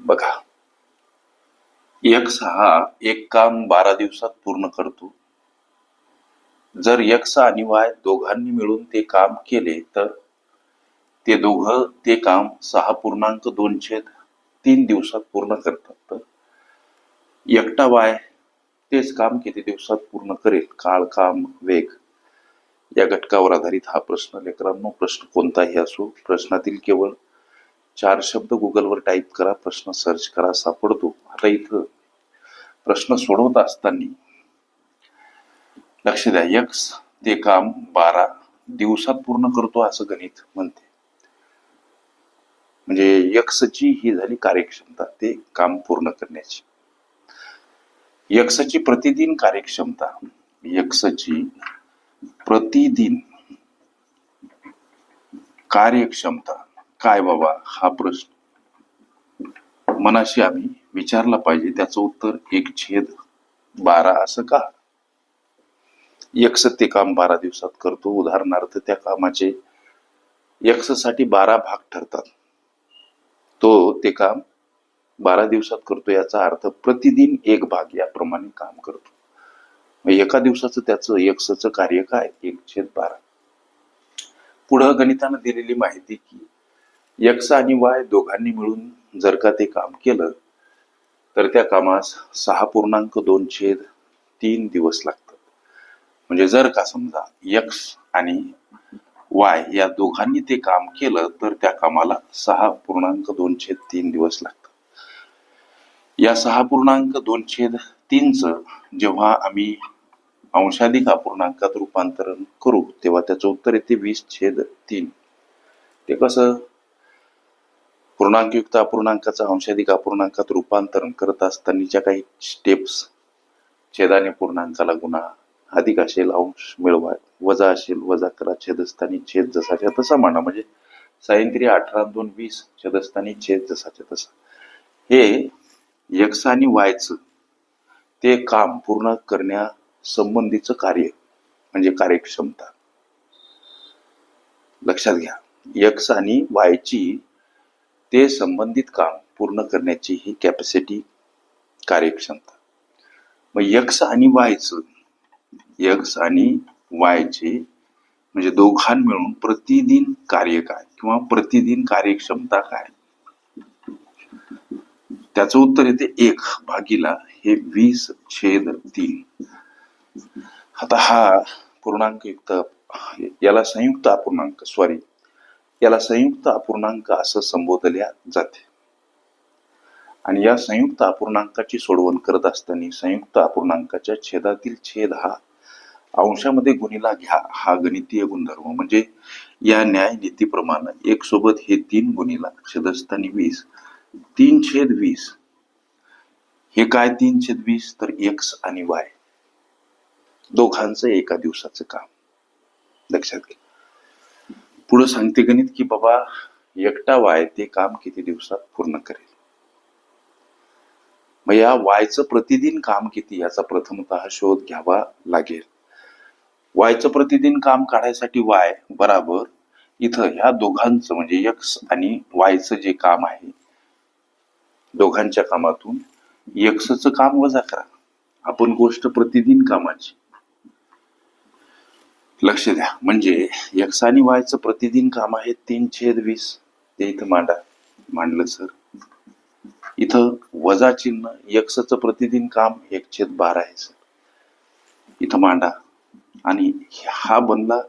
बघा. यक्स हा एक काम बारा दिवसात पूर्ण करतो. जर यक्स आणि वाय दोघांनी मिळून ते काम केले तर ते दोघं ते काम सहा पूर्णांक दोन छेद तीन दिवसात पूर्ण करतात. तर एकटा वाय तेच काम किती दिवसात पूर्ण करेल? काळ काम वेग. या घटकावर आधारित हा प्रश्न. लेकरांनो प्रश्न कोणताही असो प्रश्नातील केवळ चार शब्द गुगलवर टाईप करा प्रश्न सर्च करा सापडतो. आता इथं प्रश्न सोडवत असताना लक्ष द्या. यक्स ते काम बारा. दिवसात पूर्ण करतो असं गणित म्हणते. म्हणजे यक्सची ही झाली कार्यक्षमता ते काम पूर्ण करण्याची. यक्सची प्रतिदिन कार्यक्षमता यक्सची प्रतिदिन कार्यक्षमता. काय बाबा हा प्रश्न? मनाशी आम्ही विचारला पाहिजे त्याचं उत्तर एक छेद बारा असं का? यक्स ते काम बारा दिवसात करतो उदाहरणार्थ त्या कामाचे यक्षसाठी बारा भाग ठरतात. तो ते काम बारा दिवसात करतो याचा अर्थ प्रतिदिन एक भाग याप्रमाणे काम करतो. मग एका दिवसाचं त्याचं यक्षचं कार्य काय? एक छेद बारा. पुढं गणितानं दिलेली माहिती की यक्ष आणि वाय दोघांनी मिळून जर का ते काम केलं तर त्या कामास सहा पूर्णांक दोन छेद तीन दिवस लागतात. म्हणजे जर का समजा यक्स आणि वाय या दोघांनी ते काम केलं तर त्या कामाला सहा पूर्णांक दोन छेद तीन दिवस लागतात. या सहा पूर्णांक दोन छेद तीनच जेव्हा आम्ही अंशाधिक अपूर्णांकात रूपांतरण करू तेव्हा त्याचं उत्तर येते वीस छेद तीन. ते कसं? पूर्णांकयुक्त अपूर्णांकाचं अंशाधिक अपूर्णांकात रूपांतरण करत असतानाच्या काही स्टेप्स छेदाने पूर्णांकाला गुणा अधिक असेल अंश मिळवा वजा असेल वजा करा छेदस्थानी छेद जसाच्या तसा म्हणा म्हणजे सायंत्री अठरा दोन वीस छेदस्थानी छेद जसाच्या तसा. हे यक्ष आणि वायचं ते काम पूर्ण करण्यासंबंधीचं कार्य म्हणजे कार्यक्षमता. लक्षात घ्या यक्ष आणि वायची ते संबंधित काम पूर्ण करण्याची ही कॅपॅसिटी कार्यक्षमता. मग यक्स आणि वायचं यक्स आणि वायचे म्हणजे दोघां मिळून प्रतिदिन कार्य काय किंवा प्रतिदिन कार्यक्षमता काय? त्याचं उत्तर येते एक भागीला हे वीस छेद तीन. आता हा पूर्णांक युक्त याला संयुक्त अपूर्णांक सॉरी याला संयुक्त अपूर्णांक असं संबोधल्या जाते. आणि या संयुक्त अपूर्णांकाची सोडवण करत असताना संयुक्त अपूर्णांकाच्या छेदातील छेद हा अंशामध्ये गुणीला घ्या हा गणितीय गुणधर्म. म्हणजे या न्याय नीतीप्रमाणे एक सोबत हे तीन गुणीला छेदस्थानी वीस तीन छेद वीस. हे काय तीन छेद वीस? तर एक्स आणि वाय. दोघांचं एका दिवसाचं काम. लक्षात घ्या. पुढे सांगते गणित की बाबा एकटा वाय ते काम किती दिवसात पूर्ण करेल? मग या वायचं प्रतिदिन काम किती याचा प्रथमतः शोध घ्यावा लागेल. वायचं प्रतिदिन काम काढायसाठी वाय बराबर इथं ह्या दोघांचं म्हणजे यक्स आणि वायचं जे काम आहे दोघांच्या कामातून यक्सचं काम वजा करा. आपण गोष्ट प्रतिदिन कामाची. लक्ष द्या. म्हणजे यक्षानी व्हायचं प्रतिदिन काम आहे तीन छेद वीस. ते इथं मांडा. मांडलं सर. इथं वजा चिन्ह यक्षचं प्रतिदिन काम एक छेद बारा आहे सर. इथं मांडा. आणि हा बनला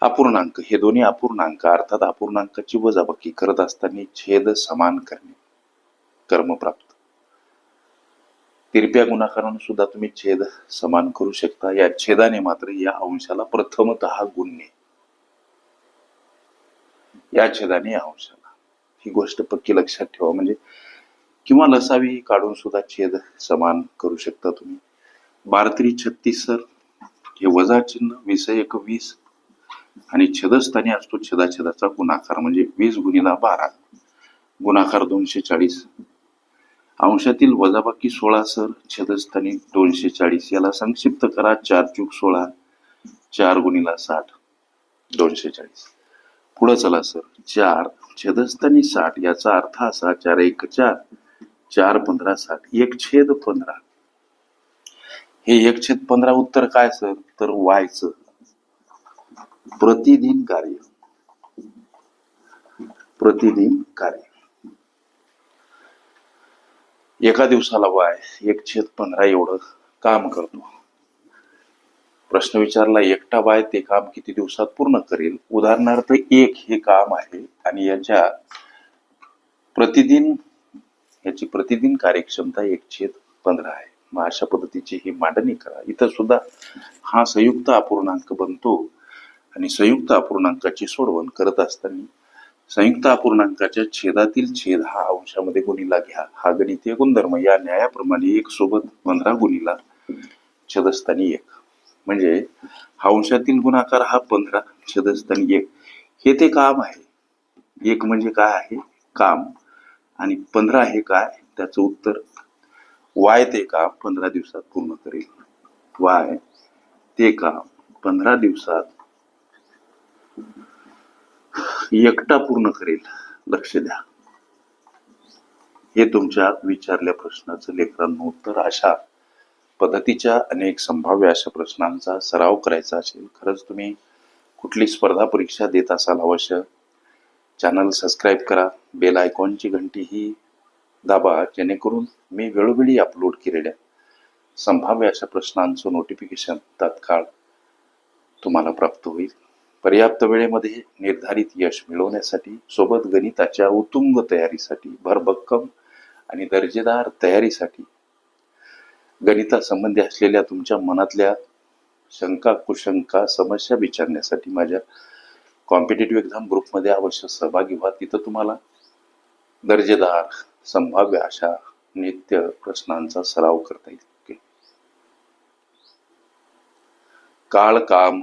अपूर्णांक. हे दोन्ही अपूर्णांक अर्थात अपूर्णांकाची वजाबाकी करत असताना छेद समान करणे. कर्मप्राप्त तिरप्या गुणाकाराने सुद्धा तुम्ही छेद समान करू शकता. या छेदाने मात्र या अंशाला प्रथमत गुणणे या छेदाने या अंशाला. ही गोष्ट पक्की लक्षात ठेवा. म्हणजे किंवा लसावी काढून सुद्धा छेद समान करू शकता तुम्ही. बारत्री छत्तीस सर. हे वजा चिन्ह वीस एक वीस. आणि छेदस्थानी असतो छेदाछेदाचा गुणाकार म्हणजे वीस गुणिला बारा. गुणाकार दोनशे चाळीस. अंशातील वजाबाकी सोळा सर. छेदस्थानी दोनशे चाळीस. याला संक्षिप्त करा. चार चूक सोळा. चार गुणीला साठ. दोनशे चाळीस. पुढं चला सर. चार. छेदस्थानी साठ. याचा अर्थ असा चार एक चार. चार पंधरा साठ. एक छेद पंधरा. हे एक छेद पंधरा उत्तर काय सर? तर व्हायचं प्रतिदिन कार्य. प्रतिदिन कार्य. एका दिवसाला वाय एक छेद पंधरा एवढं काम करतो. प्रश्न विचारला एकटा बाय ते काम किती दिवसात पूर्ण करेल? उदाहरणार्थ एक हे काम आहे आणि याच्या प्रतिदिन याची प्रतिदिन कार्यक्षमता एक छेद पंधरा आहे. मग अशा पद्धतीची ही मांडणी करा. इथं सुद्धा हा संयुक्त अपूर्णांक बनतो आणि संयुक्त अपूर्णांकाची सोडवण करत असताना संयुक्त अपूर्णांकाच्या छेदातील छेद हा अंशामध्ये गुणीला घ्या. हा गणितीय गुणधर्म. या न्यायाप्रमाणे एक सोबत पंधरा गुणीला छेदस्थानी एक. म्हणजे हा अंशातील गुणाकार हा पंधरा छेदस्थानी एक. हे ते काम आहे. एक म्हणजे काय आहे? काम. आणि पंधरा हे काय? त्याचं उत्तर. वाय ते काम पंधरा दिवसात पूर्ण करेल. वाय ते काम पंधरा दिवसात एकटा पूर्ण करेल लक्ष द्या. हे तुमच्या विचारल्या प्रश्नाचं लेकरांना उत्तर अशा पद्धतीच्या अनेक संभाव्य अशा प्रश्नांचा सराव करायचा असेल. खरंच तुम्ही कुठली स्पर्धा परीक्षा देत असाल अवश्य चॅनल सबस्क्राईब करा बेल आयकॉनची घंटी ही दाबा जेणेकरून मी वेळोवेळी अपलोड केलेल्या संभाव्य अशा प्रश्नांचं नोटिफिकेशन तात्काळ तुम्हाला प्राप्त होईल. पर्याप्त वेळेमध्ये निर्धारित यश मिळवण्यासाठी सोबत गणिताच्या उत्तुंग तयारीसाठी भरभक्कम आणि दर्जेदार तयारीसाठी. गणितासंबंधी असलेल्या तुमच्या मनातल्या शंका कुशंका समस्या विचारण्यासाठी माझ्या कॉम्पिटेटिव्ह एक्झाम ग्रुपमध्ये अवश्य सहभागी व्हा. तिथं तुम्हाला दर्जेदार संभाव्य अशा नित्य प्रश्नांचा सराव करता येईल. काळ काम